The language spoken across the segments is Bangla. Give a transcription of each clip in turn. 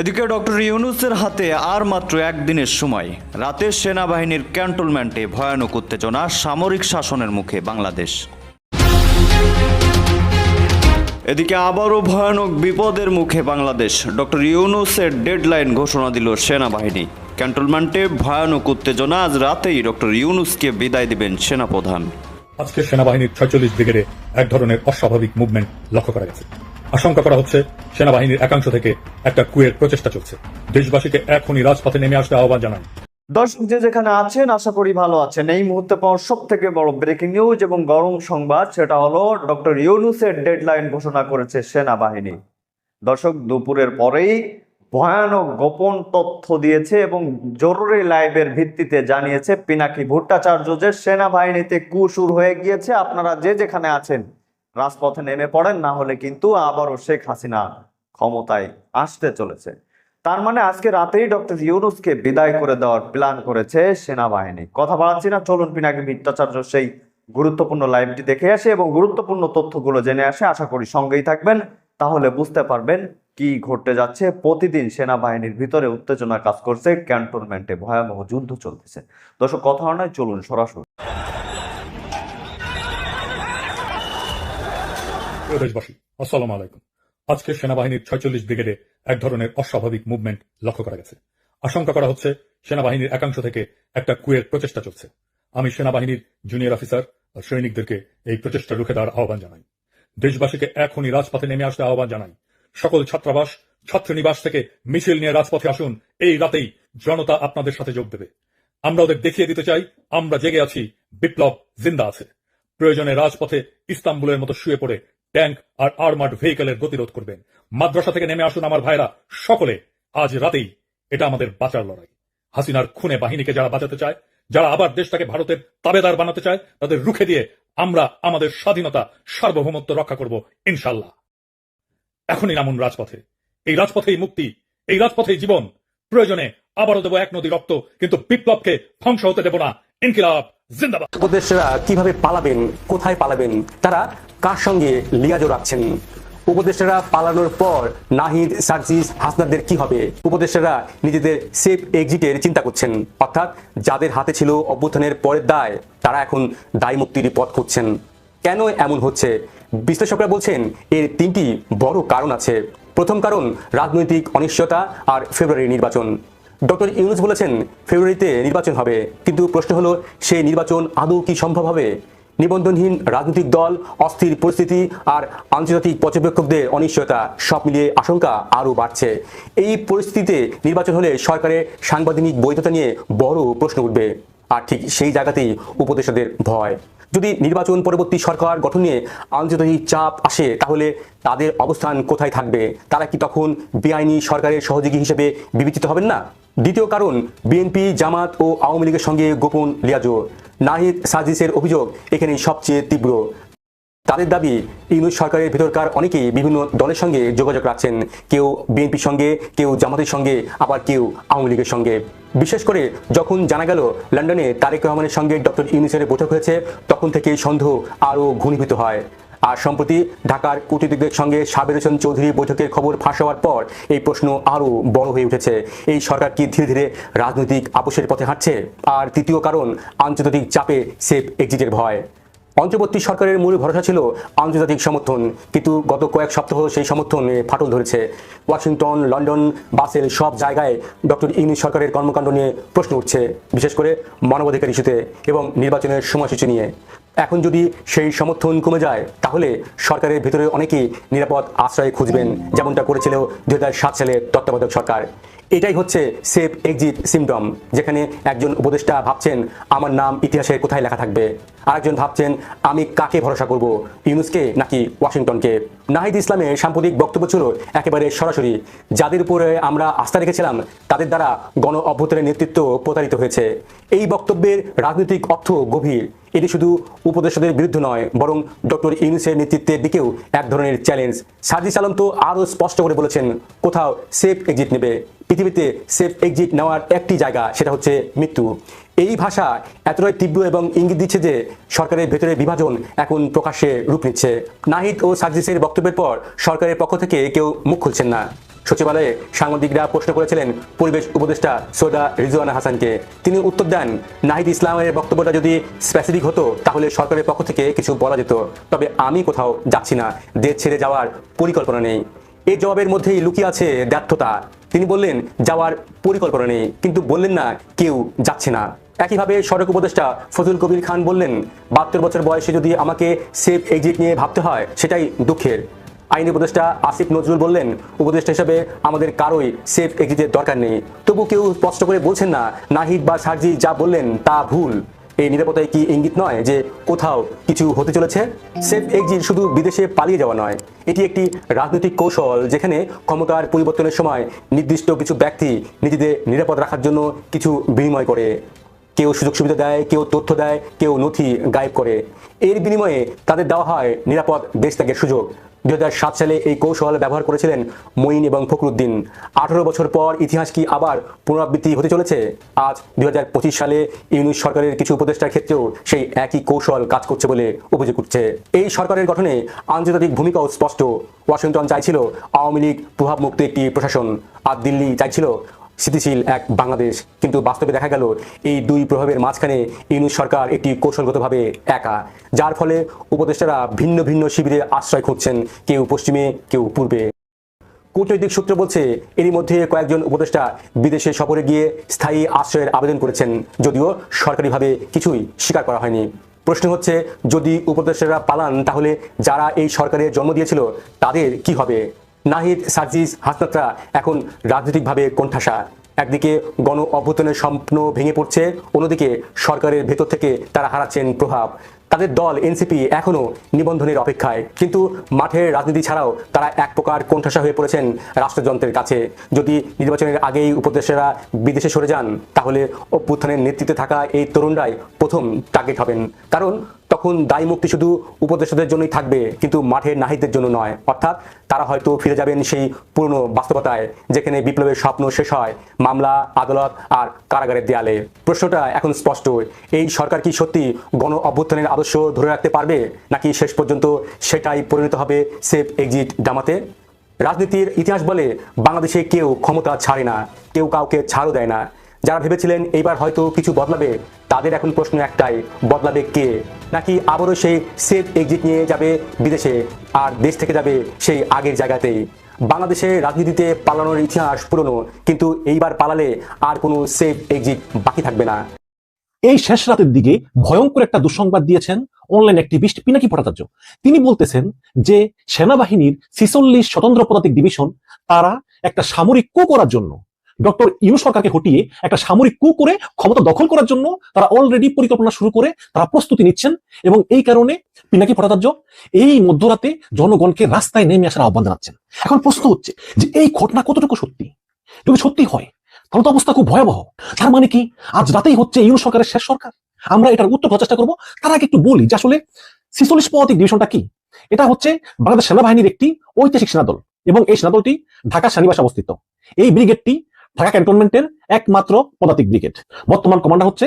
এদিকে ডক্টর ইউনুসের হাতে আর মাত্র একদিনের সময়। রাতে সেনাবাহিনীর ক্যান্টনমেন্টে ভয়ানক উত্তেজনা, সামরিক শাসনের মুখে বাংলাদেশ। এদিকে আবারও ভয়ানক বিপদের মুখে বাংলাদেশ। ডক্টর ইউনুসের ডেডলাইন ঘোষণা দিল সেনাবাহিনী। ক্যান্টনমেন্টে ভয়ানক উত্তেজনা, আজ রাতেই ডক্টর ইউনুসকে বিদায় দিবেন সেনাপ্রধান। আজকে সেনাবাহিনীর ছয়চল্লিশ ব্রিগেডে এক ধরনের অস্বাভাবিক মুভমেন্ট লক্ষ্য করা গেছে। আশঙ্কা করা হচ্ছে সেনাবাহিনীর একাংশ থেকে একটা কুয়ের প্রচেষ্টা চলছে। দেশবাসীকে এখনই রাজপথে নেমে আসতে আহ্বান জানান। দর্শক, যে যেখানে আছেন, আশা করি ভালো আছেন। এই মুহূর্তে পাওয়ার সব থেকে বড় ব্রেকিং নিউজ এবং গরম সংবাদ, সেটা হলো ডক্টর ইউনুসের ডেডলাইন ঘোষণা করেছে সেনাবাহিনী। দর্শক, দুপুরের পরেই ভয়ানক গোপন তথ্য দিয়েছে এবং জরুরি লাইভের ভিত্তিতে জানিয়েছে পিনাকি ভট্টাচার্য যে সেনাবাহিনীতে কু শুরু হয়ে গিয়েছে। আপনারা যে যেখানে আছেন রাজপথে নেমে পড়েন, না হলে কিন্তু আবারও শেখ হাসিনা ক্ষমতায় আসতে চলেছে। তার মানে আজকে রাতেই ডক্টর ইউনুসকে বিদায় করে দেওয়ার প্ল্যান করেছে সেনাবাহিনী। কথা বাড়াচ্ছি না, চলুন পিনাকি ভট্টাচার্য সেই গুরুত্বপূর্ণ লাইভটি দেখে আসে এবং গুরুত্বপূর্ণ তথ্যগুলো জেনে আসে। আশা করি সঙ্গেই থাকবেন, তাহলে বুঝতে পারবেন কি ঘটতে যাচ্ছে। প্রতিদিন সেনাবাহিনীর ভিতরে উত্তেজনা কাজ করছে, ক্যান্টনমেন্টে ভয়াবহ যুদ্ধ চলতেছে। দর্শক, কথা নয় চলুন সরাসরি। প্রিয় দেশবাসী, আসসালাম আলাইকুম। আজকে সেনাবাহিনীর ছয়চল্লিশ ব্রিগেডে এক ধরনের অস্বাভাবিক মুভমেন্ট লক্ষ্য করা গেছে। আশঙ্কা করা হচ্ছে সেনাবাহিনীর একাংশ থেকে একটা কুয়ের প্রচেষ্টা চলছে। আমি সেনাবাহিনীর জুনিয়র অফিসার সৈনিকদেরকে এই প্রচেষ্টা রুখে দেওয়ার আহ্বান জানাই। দেশবাসীকে এখনই রাজপথে নেমে আসতে আহ্বান জানাই। সকল ছাত্রাবাস, ছাত্রনিবাস থেকে মিছিল নিয়ে রাজপথে আসুন। এই রাতেই জনতা আপনাদের সাথে যোগ দেবে। আমরা ওদের দেখিয়ে দিতে চাই, আমরা জেগে আছি, বিপ্লব জিন্দা আছে। প্রয়োজনে রাজপথে ইস্তাম্বুলের মতো শুয়ে পড়ে ট্যাঙ্ক আর আর্মার্ড ভেহিকেলের গতিরোধ করবেন। মাদ্রাসা থেকে নেমে আসুন আমার ভাইরা। সকলে, আজ রাতেই এটা আমাদের বাঁচার লড়াই। হাসিনার খুনে বাহিনীকে যারা বাঁচাতে চায়, যারা আবার দেশটাকে ভারতের তাবেদার বানাতে চায়, তাদের রুখে দিয়ে আমরা আমাদের স্বাধীনতা, সার্বভৌমত্ব রক্ষা করব ইনশাল্লাহ এখনই নামুন রাজপথে। এই রাজপথেই মুক্তি, এই রাজপথেই জীবন। প্রয়োজনে আবারও দেবো এক নদী রক্ত, কিন্তু বিপ্লবকে ধ্বংস হতে দেব না। ইনকিলাব, জিন্দাবাদ। উপদেষ্টারা কীভাবে পালাবেন, কোথায় পালাবেন, তারা কার সঙ্গে লিয়াজও রাখছেন? উপদেষ্টারা পালানোর পর নাহিদ, সার্জিস হাসনাদের কি হবে? উপদেষ্টারা নিজেদের সেফ এক্সিটের চিন্তা করছেন। অর্থাৎ যাদের হাতে ছিল অভ্যুত্থানের পরের দায়, তারা এখন দায় মুক্তির পথ খুঁজছেন। কেন এমন হচ্ছে? বিশ্লেষকরা বলছেন, এর তিনটি বড় কারণ আছে। প্রথম কারণ, রাজনৈতিক অনিশ্চয়তা আর ফেব্রুয়ারি নির্বাচন। ডক্টর ইউনুস বলেছেন ফেব্রুয়ারিতে নির্বাচন হবে, কিন্তু প্রশ্ন হলো, সেই নির্বাচন আদৌ কি সম্ভব হবে? নিবন্ধনহীন রাজনৈতিক দল, অস্থির পরিস্থিতি আর আন্তর্জাতিক পর্যবেক্ষকদের অনিশ্চয়তা, সব মিলিয়ে আশঙ্কা আরও বাড়ছে। এই পরিস্থিতিতে নির্বাচন হলে সরকারের সাংবিধানিক বৈধতা নিয়ে বড় প্রশ্ন উঠবে, আর ঠিক সেই জায়গাতেই উপদেষ্টাদের ভয়। যদি নির্বাচন পরবর্তী সরকার গঠন নিয়ে আন্তর্জাতিক চাপ আসে, তাহলে তাদের অবস্থান কোথায় থাকবে? তারা কি তখন বেআইনি সরকারের সহযোগী হিসেবে বিবেচিত হবেন না? দ্বিতীয় কারণ, বিএনপি, জামাত ও আওয়ামী লীগের সঙ্গে গোপন লিয়াজো। নাহিদ সাজিসের অভিযোগ এখানে সবচেয়ে তীব্র। তাদের দাবি ইউনুস সরকারের ভেতরকার অনেকেই বিভিন্ন দলের সঙ্গে যোগাযোগ রাখছেন। কেউ বিএনপির সঙ্গে, কেউ জামাতের সঙ্গে, আবার কেউ আওয়ামী লীগের সঙ্গে। বিশেষ করে যখন জানা গেল লন্ডনে তারেক রহমানের সঙ্গে ডক্টর ইউনুসের বৈঠক হয়েছে, তখন থেকে সন্দেহ আরও ঘনীভূত হয়। আর সম্প্রতি ঢাকার কূটনীতিকদের সঙ্গে সাবের হোসেন চৌধুরী বৈঠকের খবর ফাঁস হওয়ার পর এই প্রশ্ন আরও বড় হয়ে উঠেছে। এই সরকার কি ধীরে ধীরে রাজনৈতিক আপোষের পথে হাঁটছে? আর তৃতীয় কারণ, আন্তর্জাতিক চাপে সেফ এক্সিটের ভয়। অন্তর্বর্তী সরকারের মূল ভরসা ছিল আন্তর্জাতিক সমর্থন। কিন্তু গত কয়েক সপ্তাহ সেই সমর্থনে ফাটল ধরেছে। ওয়াশিংটন, লন্ডন, বাসেল সব জায়গায় ডক্টর ইউনিস সরকারের কর্মকাণ্ড নিয়ে প্রশ্ন উঠছে, বিশেষ করে মানবাধিকার ইস্যুতে এবং নির্বাচনের সময়সূচি নিয়ে। এখন যদি সেই সমর্থন কমে যায়, তাহলে সরকারের ভিতরে অনেকেই নিরাপদ আশ্রয় খুঁজবেন, যেমনটা করেছিল দু সালে তত্ত্বাবধায়ক সরকার। এটাই হচ্ছে সেফ এক্সিট সিমটম যেখানে একজন উপদেষ্টা ভাবছেন, আমার নাম ইতিহাসে কোথায় লেখা থাকবে? আরেকজন ভাবছেন, আমি কাকে ভরসা করব? ইউনুসকে নাকি ওয়াশিংটনকে? নাহিদ ইসলামের সাম্প্রতিক বক্তব্য ছিল একেবারে সরাসরি। যাদের উপরে আমরা আস্থা রেখেছিলাম, তাদের দ্বারা গণ অভ্যুত্থানের নেতৃত্ব প্রতারিত হয়েছে। এই বক্তব্যের রাজনৈতিক অর্থ গভীর। এটি শুধু উপদেষ্টাদের বিরুদ্ধে নয়, বরং ডক্টর ইউনুসের নেতৃত্বের দিকেও এক ধরনের চ্যালেঞ্জ সার্জিস আলম তো আরও স্পষ্ট করে বলেছেন, কোথাও সেফ এক্সিট নেবে। পৃথিবীতে সেফ এক্সিট নেওয়ার একটি জায়গা, সেটা হচ্ছে মৃত্যু। এই ভাষা এতটাই তীব্র এবং ইঙ্গিত দিচ্ছে যে সরকারের ভেতরে বিভাজন এখন প্রকাশ্যে রূপ নিচ্ছে। নাহিদ ও সার্জিসের বক্তব্যের পর সরকারের পক্ষ থেকে কেউ মুখ খুলছেন না। সচিবালয়ে সাংবাদিকরা প্রশ্ন করেছিলেন পরিবেশ উপদেষ্টা সৈয়দা রিজওয়ানা হাসানকে। তিনি উত্তর দেন, নাহিদ ইসলামের বক্তব্যটা যদি স্পেসিফিক হতো, তাহলে সরকারের পক্ষ থেকে কিছু বলা যেত। তবে আমি কোথাও যাচ্ছি না। দেশ ছেড়ে যাওয়ার পরিকল্পনা নেই। এই জবাবের মধ্যেই লুকিয়ে আছে ব্যর্থতা। তিনি বললেন, যাওয়ার পরিকল্পনা নেই। কিন্তু বললেন না, কেউ যাচ্ছে না। একইভাবে সড়ক উপদেষ্টা ফজল কবির খান বললেন, বাহাত্তর বছর বয়সে যদি আমাকে সেফ এক্সিট নিয়ে ভাবতে হয়, সেটাই দুঃখের। আইনি উপদেষ্টা আসিফ নজরুল বললেন, উপদেষ্টা হিসেবে আমাদের কারোই সেফ এক্সিটের দরকার নেই। তবু কেউ স্পষ্ট করে বলছেন না, নাহিদ বা সার্জি যা বললেন তা ভুল। এই নিরাপত্তায় কি ইঙ্গিত নয় যে কোথাও কিছু হতে চলেছে? সেফ এক্সিট শুধু বিদেশে পালিয়ে যাওয়া নয়, এটি একটি রাজনৈতিক কৌশল যেখানে ক্ষমতার পরিবর্তনের সময় নির্দিষ্ট কিছু ব্যক্তি নিজেদের নিরাপদ রাখার জন্য কিছু বিনিময় করে। কেউ সুযোগ সুবিধা দেয়, কেউ তথ্য দেয়, কেউ নথি গায়েব করে। এর বিনিময়ে তাদের দেওয়া হয় নিরাপদ দেশ ত্যাগের সুযোগ। দুই হাজার সাত সালে এই কৌশল ব্যবহার করেছিলেন মঈন এবং ফখরুদ্দিন। আঠারো বছর পর ইতিহাস কি আবার পুনরাবৃত্তি হতে চলেছে? আজ দুই হাজার পঁচিশ সালে ইউনিশ সরকারের কিছু উপদেষ্টার ক্ষেত্রেও সেই একই কৌশল কাজ করছে বলে অভিযোগ উঠছে। এই সরকারের গঠনে আন্তর্জাতিক ভূমিকাও স্পষ্ট। ওয়াশিংটন চাইছিল আওয়ামী লীগ প্রভাবমুক্ত একটি প্রশাসন। আর দিল্লি চাইছিল স্থিতিশীল এক বাংলাদেশ। কিন্তু বাস্তবে দেখা গেল, এই দুই প্রভাবের মাঝখানে ইউনিশ সরকার একটি কৌশলগতভাবে একা, যার ফলে উপদেষ্টারা ভিন্ন ভিন্ন শিবিরে আশ্রয় খুঁজছেন, কেউ পশ্চিমে, কেউ পূর্বে। কূটনৈতিক সূত্র বলছে, এরই মধ্যে কয়েকজন উপদেষ্টা বিদেশে সফরে গিয়ে স্থায়ী আশ্রয়ের আবেদন করেছেন, যদিও সরকারিভাবে কিছুই স্বীকার করা হয়নি। প্রশ্ন হচ্ছে, যদি উপদেষ্টারা পালান, তাহলে যারা এই সরকারের জন্ম দিয়েছিল, তাদের কি হবে? নাহিদ, সার্জিস, হাসনাতরা এখন রাজনৈতিকভাবে কোণঠাসা। একদিকে গণ অভ্যুত্থানের স্বপ্ন ভেঙে পড়ছে, অন্যদিকে সরকারের ভেতর থেকে তারা হারাচ্ছেন প্রভাব। তাদের দল, এনসিপি, এখনও নিবন্ধনের অপেক্ষায়। কিন্তু মাঠের রাজনীতি ছাড়াও তারা এক প্রকার কোণঠাসা হয়ে পড়েছেন রাষ্ট্রযন্ত্রের কাছে। যদি নির্বাচনের আগেই উপদেশেরা বিদেশে সরে যান, তাহলে অভ্যুত্থানের নেতৃত্বে থাকা এই তরুণরাই প্রথম টার্গেট হবেন। কারণ তখন দায় মুক্তি শুধু উপদেষ্টাদের জন্যই থাকবে, কিন্তু মাঠের নাহিদদের জন্য নয়। অর্থাৎ তারা হয়তো ফিরে যাবেন সেই পুরনো বাস্তবতায়, যেখানে বিপ্লবের স্বপ্ন শেষ হয় মামলা, আদালত আর কারাগারের দেয়ালে। প্রশ্নটা এখন স্পষ্ট, এই সরকার কি সত্যি গণ অভ্যুত্থানের আদর্শ ধরে রাখতে পারবে, নাকি শেষ পর্যন্ত সেটাই পরিণত হবে সেফ এক্সিট জামাতে? রাজনীতির ইতিহাস বলে বাংলাদেশে কেউ ক্ষমতা ছাড়ে না, কেউ কাউকে ছাড়ও দেয় না। যারা ভেবেছিলেন এইবার হয়তো কিছু বদলাবে, তাদের এখন প্রশ্ন একটাই, বদলাবে কে? নাকি আবারও সেই সেফ এক্সিট নিয়ে যাবে বিদেশে, আর দেশ থেকে যাবে সেই আগের জায়গাতেই? বাংলাদেশে রাজনীতিতে পালানোর ইতিহাস পুরনো, কিন্তু এইবার পালালে আর কোনো সেফ এক্সিট বাকি থাকবে না। এই শেষ রাতের দিকে ভয়ঙ্কর একটা দুঃসংবাদ দিয়েছেন অনলাইন অ্যাক্টিভিস্ট পিনাকি ভট্টাচার্য। তিনি বলতেছেন যে, সেনাবাহিনীর ছিচল্লিশ স্বতন্ত্র পদাতিক ডিভিশন তারা একটা সামরিক কু করার জন্য ডক্টর ইনু সরকারকে হটিয়ে একটা সামরিক কু করে ক্ষমতা দখল করার জন্য তারা অলরেডি পরিকল্পনা শুরু করে, তারা প্রস্তুতি নিচ্ছেন এবং এই কারণে পিনাকি ভট্টাচার্য এই মধ্যরাতে জনগণকে রাস্তায় নেমে আসার আহ্বান জানাচ্ছেন। এখন প্রশ্ন হচ্ছে যে এই ঘটনা কতটুকু সত্যি? যদি সত্যি হয়, তাহলে তো অবস্থা খুব ভয়াবহ। তার মানে কি? আজ রাতেই হচ্ছে ইউনো সরকারের শেষ সরকার। আমরা এটার উত্তর চেষ্টা করব। তার আগে একটু বলি যে আসলে ছিচল্লিশ পদাতিক ডিভিশনটা কি? এটা হচ্ছে বাংলাদেশ সেনাবাহিনীর একটি ঐতিহাসিক সেনাদল এবং এই সেনাদলটি ঢাকা সেনানিবাসে অবস্থিত। এই ব্রিগেডটি ঢাকা ক্যান্টনমেন্টের একমাত্র পদাতিক ব্রিগেড। বর্তমান কমান্ডার হচ্ছে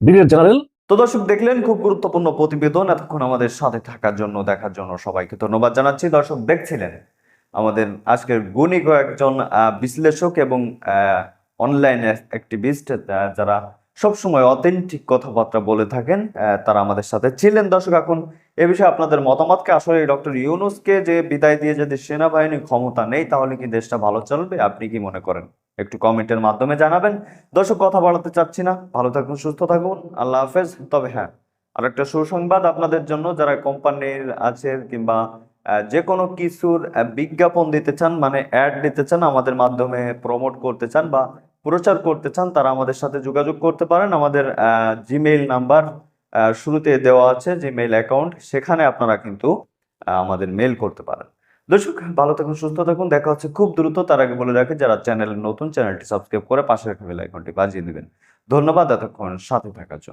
ব্রিগেডিয়ার জেনারেল। তো দর্শক দেখলেন, খুব গুরুত্বপূর্ণ প্রতিবেদন। এতক্ষণ আমাদের সাথে থাকার জন্য, দেখার জন্য সবাইকে ধন্যবাদ জানাচ্ছি। দর্শক দেখছিলেন, আমাদের আজকের গুণী কয়েকজন বিশ্লেষক এবং অনলাইন অ্যাক্টিভিস্ট যারা সবসময় অথেন্টিক কথাবার্তা বলে থাকেন তারা আমাদের সাথে ছিলেন। দর্শক, এখন এ বিষয়ে আপনাদের মতামতকে আসলে ডক্টর ইউনুসকে যে বিদায় দিয়ে যদি সেনাবাহিনী ক্ষমতা নেই, তাহলে কি দেশটা ভালো চলবে? আপনি কি মনে করেন? একটু কমেন্টের মাধ্যমে জানাবেন। দর্শক, কথা বাড়াতে চাচ্ছি না। ভালো থাকুন, সুস্থ থাকুন। আল্লাহ হাফেজ। তবে হ্যাঁ আর একটা সুসংবাদ আপনাদের জন্য। যারা কোম্পানির আছে কিংবা যে কোনো কিছুর বিজ্ঞাপন দিতে চান মানে অ্যাড দিতে চান, আমাদের মাধ্যমে প্রমোট করতে চান বা প্রচার করতে চান, তারা আমাদের সাথে যোগাযোগ করতে পারেন। আমাদের জিমেইল নাম্বার শুরুতে দেওয়া আছে জিমেইল অ্যাকাউন্ট। সেখানে আপনারা কিন্তু আমাদের মেল করতে পারেন। দর্শক, ভালো থাকুন, সুস্থ থাকুন। দেখা হচ্ছে খুব দ্রুত। তার আগে বলে রাখে, যারা চ্যানেলের নতুন, চ্যানেলটি সাবস্ক্রাইব করে পাশে রাখা বেল বাজিয়ে দেবেন। ধন্যবাদ, এতক্ষণ সাথে থাকার জন্য।